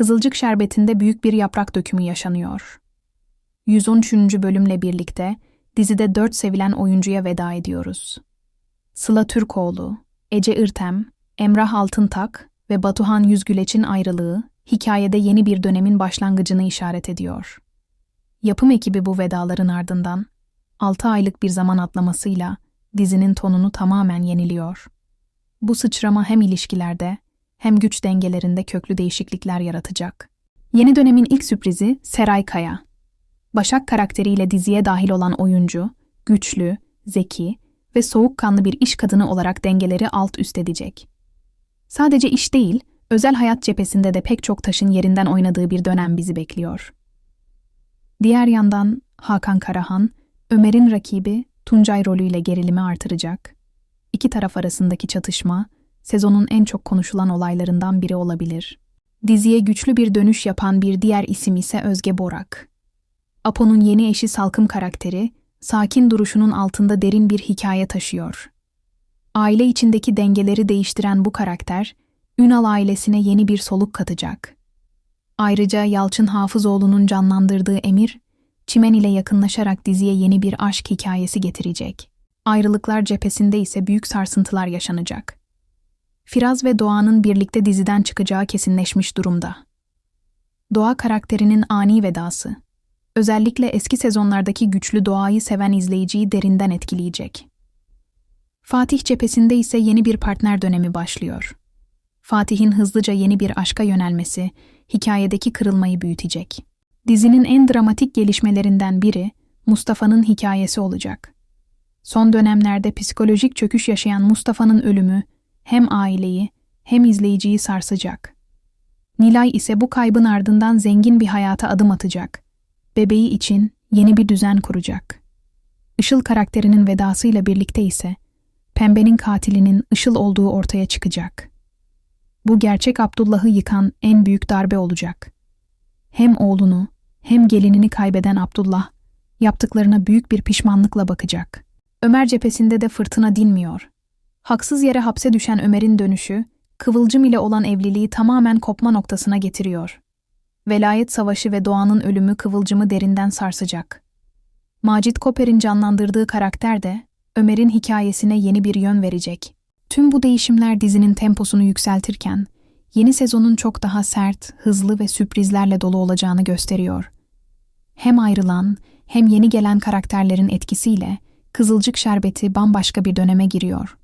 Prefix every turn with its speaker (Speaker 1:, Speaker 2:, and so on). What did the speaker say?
Speaker 1: Kızılcık Şerbeti'nde büyük bir yaprak dökümü yaşanıyor. 113. bölümle birlikte dizide dört sevilen oyuncuya veda ediyoruz. Sıla Türkoğlu, Ece Irtem, Emrah Altıntak ve Batuhan Yüzgüleç'in ayrılığı hikayede yeni bir dönemin başlangıcını işaret ediyor. Yapım ekibi bu vedaların ardından 6 aylık bir zaman atlamasıyla dizinin tonunu tamamen yeniliyor. Bu sıçrama hem ilişkilerde hem güç dengelerinde köklü değişiklikler yaratacak. Yeni dönemin ilk sürprizi Seray Kaya. Başak karakteriyle diziye dahil olan oyuncu, güçlü, zeki ve soğukkanlı bir iş kadını olarak dengeleri alt üst edecek. Sadece iş değil, özel hayat cephesinde de pek çok taşın yerinden oynadığı bir dönem bizi bekliyor. Diğer yandan Hakan Karahan, Ömer'in rakibi Tuncay rolüyle gerilimi artıracak. İki taraf arasındaki çatışma, sezonun en çok konuşulan olaylarından biri olabilir. Diziye güçlü bir dönüş yapan bir diğer isim ise Özge Borak. Apo'nun yeni eşi Salkım karakteri, sakin duruşunun altında derin bir hikaye taşıyor. Aile içindeki dengeleri değiştiren bu karakter, Ünal ailesine yeni bir soluk katacak. Ayrıca Yalçın Hafızoğlu'nun canlandırdığı Emir, Çimen ile yakınlaşarak diziye yeni bir aşk hikayesi getirecek. Ayrılıklar cephesinde ise büyük sarsıntılar yaşanacak. Firaz ve Doğan'ın birlikte diziden çıkacağı kesinleşmiş durumda. Doğa karakterinin ani vedası, özellikle eski sezonlardaki güçlü Doğa'yı seven izleyiciyi derinden etkileyecek. Fatih cephesinde ise yeni bir partner dönemi başlıyor. Fatih'in hızlıca yeni bir aşka yönelmesi, hikayedeki kırılmayı büyütecek. Dizinin en dramatik gelişmelerinden biri, Mustafa'nın hikayesi olacak. Son dönemlerde psikolojik çöküş yaşayan Mustafa'nın ölümü, hem aileyi hem izleyiciyi sarsacak. Nilay ise bu kaybın ardından zengin bir hayata adım atacak. Bebeği için yeni bir düzen kuracak. Işıl karakterinin vedasıyla birlikte ise Pembe'nin katilinin Işıl olduğu ortaya çıkacak. Bu gerçek Abdullah'ı yıkan en büyük darbe olacak. Hem oğlunu hem gelinini kaybeden Abdullah yaptıklarına büyük bir pişmanlıkla bakacak. Ömer cephesinde de fırtına dinmiyor. Haksız yere hapse düşen Ömer'in dönüşü, Kıvılcım ile olan evliliği tamamen kopma noktasına getiriyor. Velayet savaşı ve Doğan'ın ölümü Kıvılcım'ı derinden sarsacak. Macit Koper'in canlandırdığı karakter de Ömer'in hikayesine yeni bir yön verecek. Tüm bu değişimler dizinin temposunu yükseltirken, yeni sezonun çok daha sert, hızlı ve sürprizlerle dolu olacağını gösteriyor. Hem ayrılan hem yeni gelen karakterlerin etkisiyle Kızılcık Şerbeti bambaşka bir döneme giriyor.